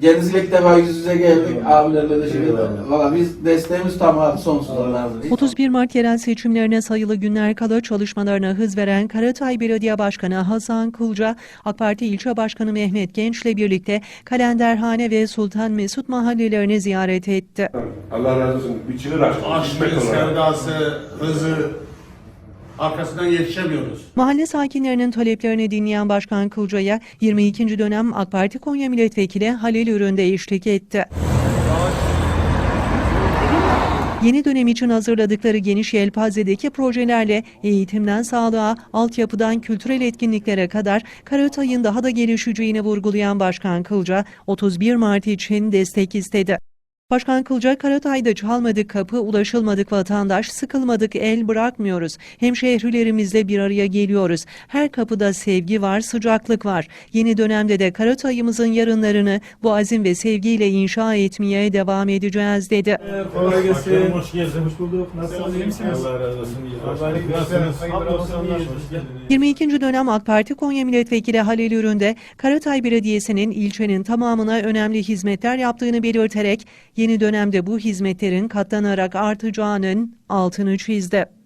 Kendisiyle ilk defa yüz yüze geldik. Abilerle de şey Valla biz desteğimiz tam abi sonsuzlarlardır. 31 Mart yerel seçimlerine sayılı günler kala çalışmalarına hız veren Karatay Belediye Başkanı Hasan Kulca, AK Parti İlçe Başkanı Mehmet Genç'le birlikte Kalenderhane ve Sultan Mesut mahallelerini ziyaret etti. Allah razı olsun. Bir çığır açtı. Olarak. sevdası, hızı arkasından yetişemiyoruz. Mahalle sakinlerinin taleplerini dinleyen Başkan Kulca'ya 22. dönem AK Parti Konya Milletvekili Halil Ürün'de eşlik etti. Yeni dönem için hazırladıkları geniş yelpazedeki projelerle eğitimden sağlığa, altyapıdan kültürel etkinliklere kadar Karatay'ın daha da gelişeceğini vurgulayan Başkan Kılca, 31 Mart için destek istedi. Başkan Kılca, Karatay'da çalmadık kapı, ulaşılmadık vatandaş, sıkılmadık el bırakmıyoruz. Hemşehrilerimizle bir araya geliyoruz. Her kapıda sevgi var, sıcaklık var. Yeni dönemde de Karatay'ımızın yarınlarını bu azim ve sevgiyle inşa etmeye devam edeceğiz dedi. Kolay gelsin. Hoş geldiniz. Hoş bulduk. Nasılsınız? iyi misiniz? Allah razı olsun. Allah iyilik versin. Nasılsınız? Hamdolsun iyiyiz. Hoş geldiniz. 22. dönem AK Parti Konya Milletvekili Halil Ürün'de Karatay Belediyesi'nin ilçenin tamamına önemli hizmetler yaptığını belirterek yeni dönemde bu hizmetlerin katlanarak artacağının altını çizdi.